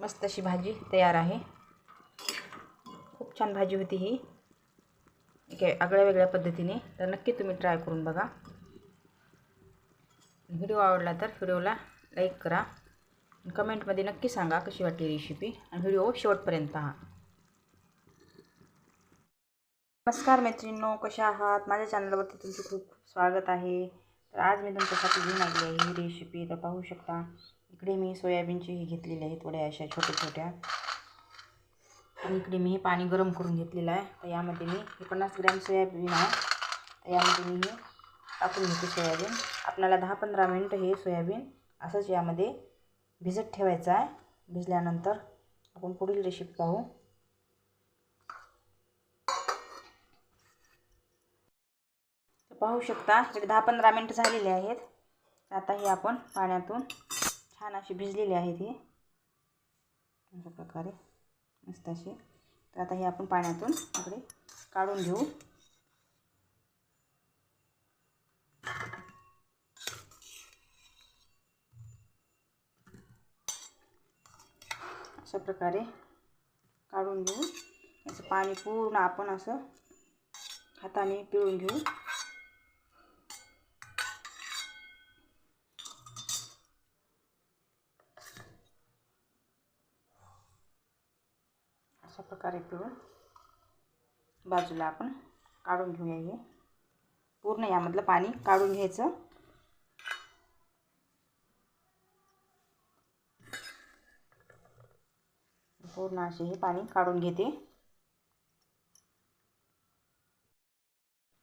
मस्त अशी भाजी तयार आहे. खूप छान भाजी होती ही. आहे आगळ्या वेगळ्या पद्धतीने. तर नक्की तुम्ही ट्राय करून बघा. व्हिडिओ आवडला तर व्हिडिओला लाईक करा. कमेंटमध्ये नक्की सांगा कशी वाटली रेसिपी आणि व्हिडिओ शेवटपर्यंत पहा. नमस्कार मैत्रिणींनो कशा आहात? माझ्या चॅनलवरती तुमचं खूप खूप स्वागत आहे. तर आज मी तुमच्यासाठी घेऊन आली आहे ही रेसिपी तर पाहू शकता इकडे मी सोयाबीनची ही घेतलेली आहे थोड्या अशा छोट्या छोट्या. आणि इकडे मी हे पाणी गरम करून घेतलेलं आहे. तर यामध्ये मी हे पन्नास ग्रॅम सोयाबीन आहे. तर यामध्ये मी हे टाकून घेते सोयाबीन. आपल्याला दहा पंधरा मिनटं हे सोयाबीन असंच यामध्ये भिजत ठेवायचं आहे. भिजल्यानंतर आपण पुढील रेसिपी पाहू. पाहू शकता इकडे दहा पंधरा मिनटं झालेले आहेत. आता हे आपण पाण्यातून छान अशी भिजलेली आहेत ही अशा प्रकारे मस्त अशी. तर आता हे आपण पाण्यातून इकडे काढून घेऊ. अशा प्रकारे काढून घेऊ. याचं पाणी पूर्ण आपण असं हाताने पिळून घेऊ. अशा प्रकारे पिळून बाजूला आपण काढून घेऊया हे. पूर्ण यामधलं पाणी काढून घ्यायचं. पूर्ण असे हे पाणी काढून घेते.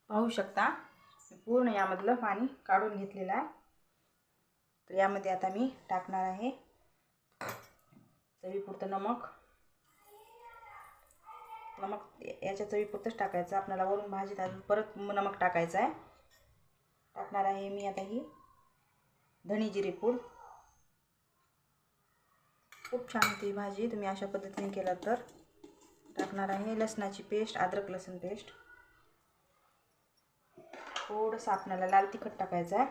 पाहू शकता पूर्ण यामधलं पाणी काढून घेतलेलं आहे. तर यामध्ये आता मी टाकणार आहे. चवीपुरतं नमक. नमक याच्या चवीपुरतंच टाकायचं. आपल्याला वरून भाजीत अजून परत नमक टाकायचं आहे. टाकणार आहे मी आता ही धणी जिरे पूड. खूप छान होती भाजी. तुम्ही अशा पद्धतीने केला तर. टाकणार आहे लसणाची पेस्ट अद्रक लसूण पेस्ट. थोडंसं आपल्याला लाल तिखट टाकायचं आहे.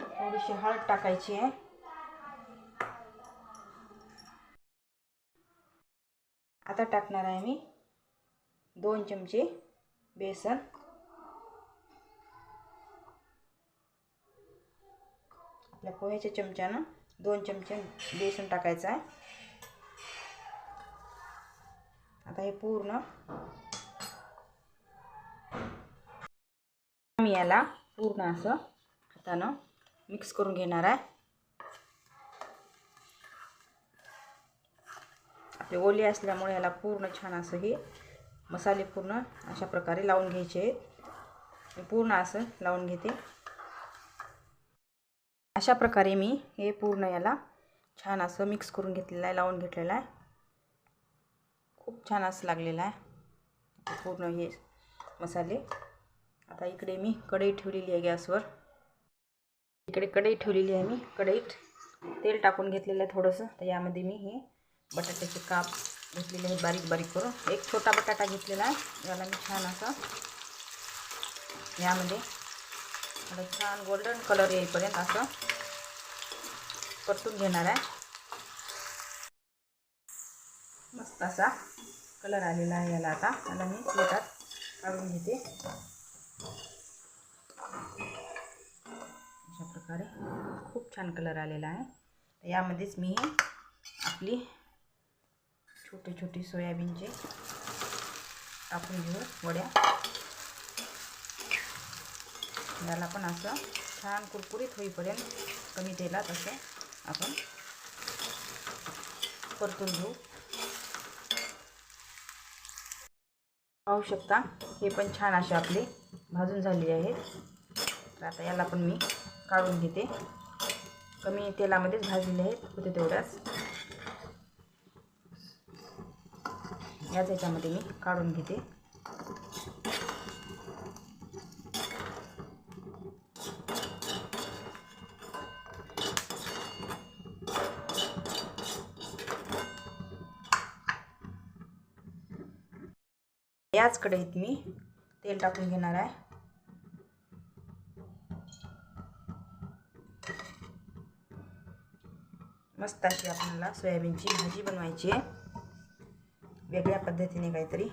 थोडीशी हळद टाकायची आहे. आता टाकणार आहे मी दोन चमचे बेसन. आपल्या पोह्याच्या चमच्यानं दोन चमचे बेसन टाकायचं आहे. आता हे पूर्ण मी याला पूर्ण असं हातानं मिक्स करून घेणार आहे. ते ओले असल्यामुळे याला पूर्ण छान असं हे मसाले पूर्ण अशा प्रकारे लावून घ्यायचे आहेत. पूर्ण असं लावून घेते. अशा प्रकारे मी हे पूर्ण याला छान असं मिक्स करून घेतलेलं आहे लावून घेतलेलं आहे. खूप छान असं लागलेलं आहे. पूर्ण हे मसाले. आता इकडे मी कढई ठेवलेली आहे गॅसवर. इकडे कढई ठेवलेली आहे मी. कढईत तेल टाकून घेतलेलं आहे थोडंसं. तर यामध्ये मी हे बटाट्याचे काप घेतलेले आहेत बारीक बारीक करून. एक छोटा बटाटा घेतलेला आहे. याला मी छान असं यामध्ये आता छान गोल्डन कलर येईपर्यंत असं परतून घेणार आहे. मस्त असा कलर आलेला आहे याला आता. याला मी प्लेटात काढून घेते. अशा प्रकारे खूप छान कलर आलेला आहे. यामध्येच मी आपली छोटे छोटी सोयाबीनचे आपण घेऊ वड्या. याला पण असं छान कुरकुरीत होईपर्यंत कमी तेलात असं आपण परतून घेऊ. पाहू शकता हे पण छान असे आपले भाजून झाले आहेत. तर आता याला पण मी काढून घेते. कमी तेलामध्येच भाजलेले आहेत होते तेवढ्याच. याच याच्यामध्ये मी काढून घेते. याच कढईत मी तेल टाकून घेणार आहे. मस्त अशी आपल्याला सोयाबीनची भाजी बनवायची आहे. वेगळ्या पद्धतीने काहीतरी.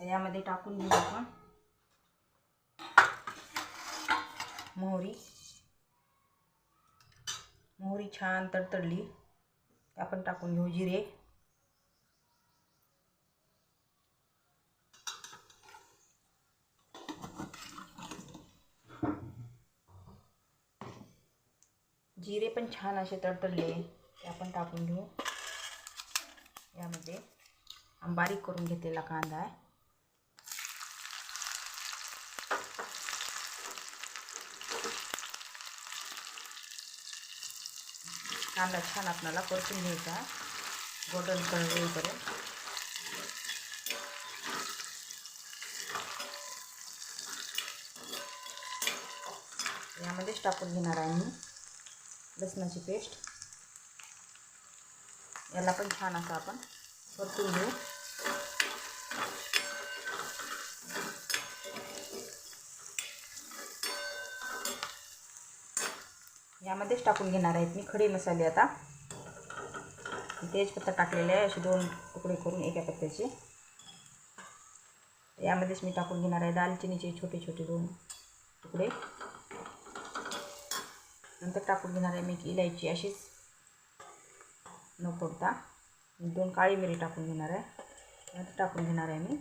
यामध्ये टाकून घेऊ आपण. मोहरी. मोहरी छान तडतडली. ते आपण टाकून घेऊ जिरे. जिरे पण छान असे तडतडले. ते आपण टाकून घेऊ. यामध्ये बारीक करून घेतलेला कांदा आहे. कांदा छान आपल्याला परतून घ्यायचा. गोल्डन कलर येईपर्यंत. यामध्येच टाकून घेणार आहे मी. लसणाची पेस्ट. याला पण छान असं आपण परतून घेऊ. यामध्येच टाकून घेणार आहेत मी खडे मसाले आता. तेजपत्ता टाकलेले आहे असे दोन तुकडे करून एका पत्त्याचे. यामध्येच मी टाकून घेणार आहे दालचिनीचे छोटे छोटे दोन तुकडे. नंतर टाकून घेणार आहे मी इलायची अशीच. न फोडता. दोन काळी मिरी टाकून घेणार आहे. नंतर टाकून घेणार आहे मी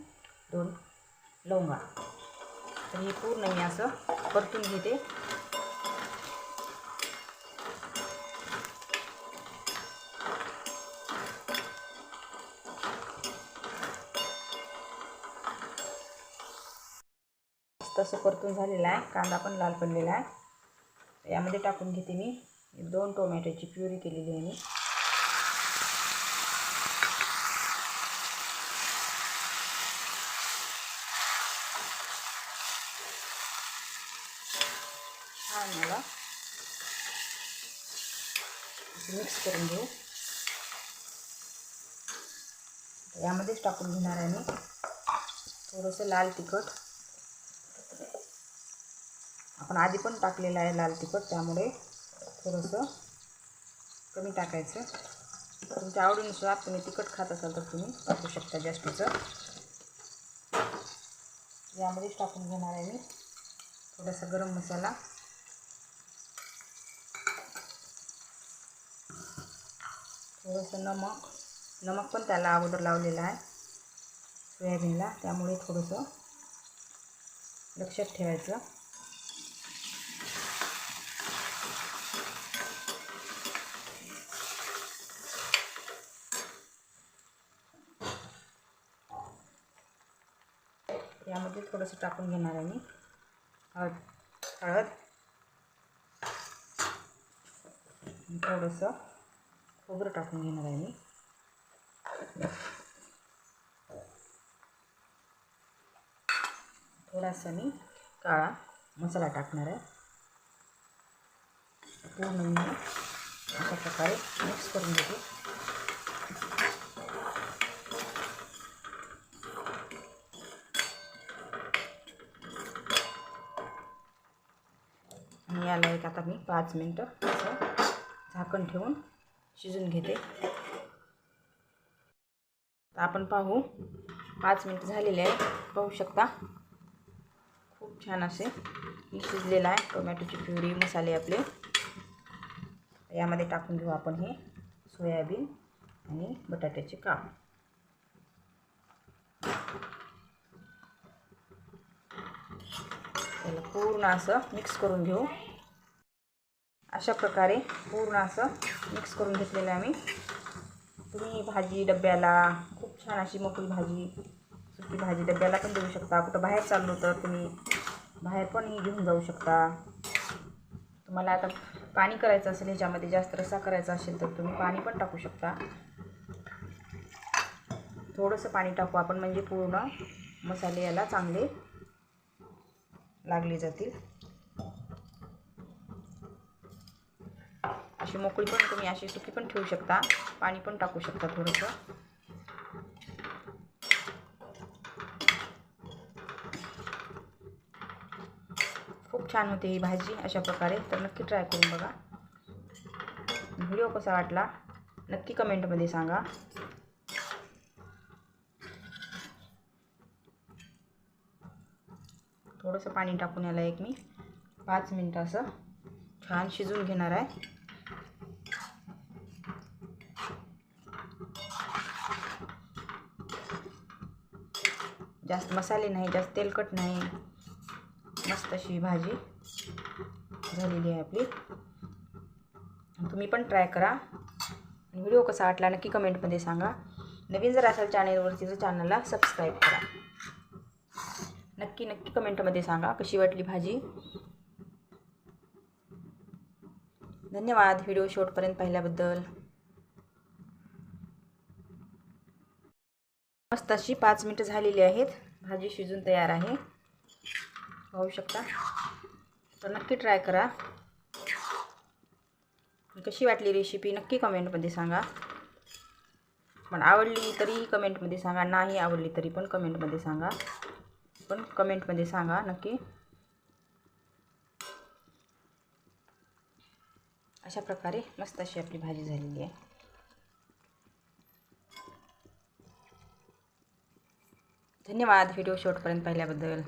दोन लवंगा. तर हे पूर्ण मी असं परतून घेते. तसं परतून झालेलं आहे. कांदा पण लाल पडलेला आहे. यामध्ये टाकून घेते मी. दोन टोमॅटोची प्युरी केलेली आहे मी. छान मला मिक्स करून घेऊ. यामध्येच टाकून घेणार आहे मी. थोडंसं लाल तिखट. आपण आधी पण टाकलेलं आहे लाल तिखट त्यामुळे थोडंसं कमी टाकायचं. तुमच्या आवडीनुसार तुम्ही तिखट खात असाल तर तुम्ही टाकू शकता जास्तीचं. यामध्येच टाकून घेणार आहे मी थोडासा गरम मसाला. थोडंसं नमक नमक पण त्याला अगोदर लावलेलं आहे सोयाबीनला त्यामुळे थोडंसं लक्षात ठेवायचं यामध्ये थोडंसं टाकून घेणार आहे मी. हळद हळद. थोडंसं खोबरं टाकून घेणार आहे मी. थोडासा मी काळा मसाला टाकणार आहे. पूर्ण मी अशा प्रकारे मिक्स करून घेते आणि याला एक आता मी पाच मिनटं असं झाकण ठेवून शिजून घेते. तर आपण पाहू पाच मिनटं झालेले आहे पाहू शकता खूप छान असे मी शिजलेलं आहे. टोमॅटोची प्युरी मसाले आपले. यामध्ये टाकून घेऊ आपण हे सोयाबीन आणि बटाट्याचे काप. त्याला पूर्ण असं मिक्स करून घेऊ. अशा प्रकारे पूर्ण असं मिक्स करून घेतलेलं आहे मी तुम्ही भाजी डब्याला खूप छान अशी मोकळी भाजी सुकी भाजी डब्याला पण देऊ शकता. कुठं बाहेर चाललो तर तुम्ही बाहेर पण ही घेऊन जाऊ शकता. तुम्हाला आता पाणी करायचं असेल ह्याच्यामध्ये जास्त रसा करायचा असेल तर तुम्ही पाणी पण टाकू शकता. थोडंसं पाणी टाकू आपण म्हणजे पूर्ण मसाले याला चांगले लागले जातील. अशी मोकळी पण तुम्ही अशी सुकी पण ठेवू शकता. पाणी पण टाकू शकता थोडंसं. खूप छान होते ही भाजी अशा प्रकारे. तर नक्की ट्राय करून बघा. व्हिडिओ कसा वाटला नक्की कमेंटमध्ये सांगा. थोडंसं पाणी टाकून याला एक मी पाच मिनटं असं छान शिजवून घेणार आहे. जास्त मसाले नाही जास्त तेलकट नाही. मस्त अशी भाजी झालेली आहे आपली. तुम्ही पण ट्राय करा. व्हिडिओ कसा वाटला नक्की कमेंटमध्ये सांगा. नवीन जर असाल चॅनेलवरती तर चॅनलला सबस्क्राईब करा. नक्की नक्की कमेंटमध्ये सांगा कशी वाटली भाजी. धन्यवाद. व्हिडिओ शॉर्टपर्यंत पाहिल्याबद्दल. तशी पाच मिनटं झालेली आहेत. भाजी शिजून तयार आहे. पाहू शकता. तर नक्की ट्राय करा. कशी वाटली रेसिपी नक्की कमेंटमध्ये सांगा. पण आवडली तरी कमेंटमध्ये सांगा. नाही आवडली तरी पण कमेंटमध्ये सांगा. पण कमेंटमध्ये सांगा नक्की. अशा प्रकारे मस्त अशी आपली भाजी झालेली आहे. धन्यवाद. व्हिडिओ शेवटपर्यंत पाहिल्याबद्दल.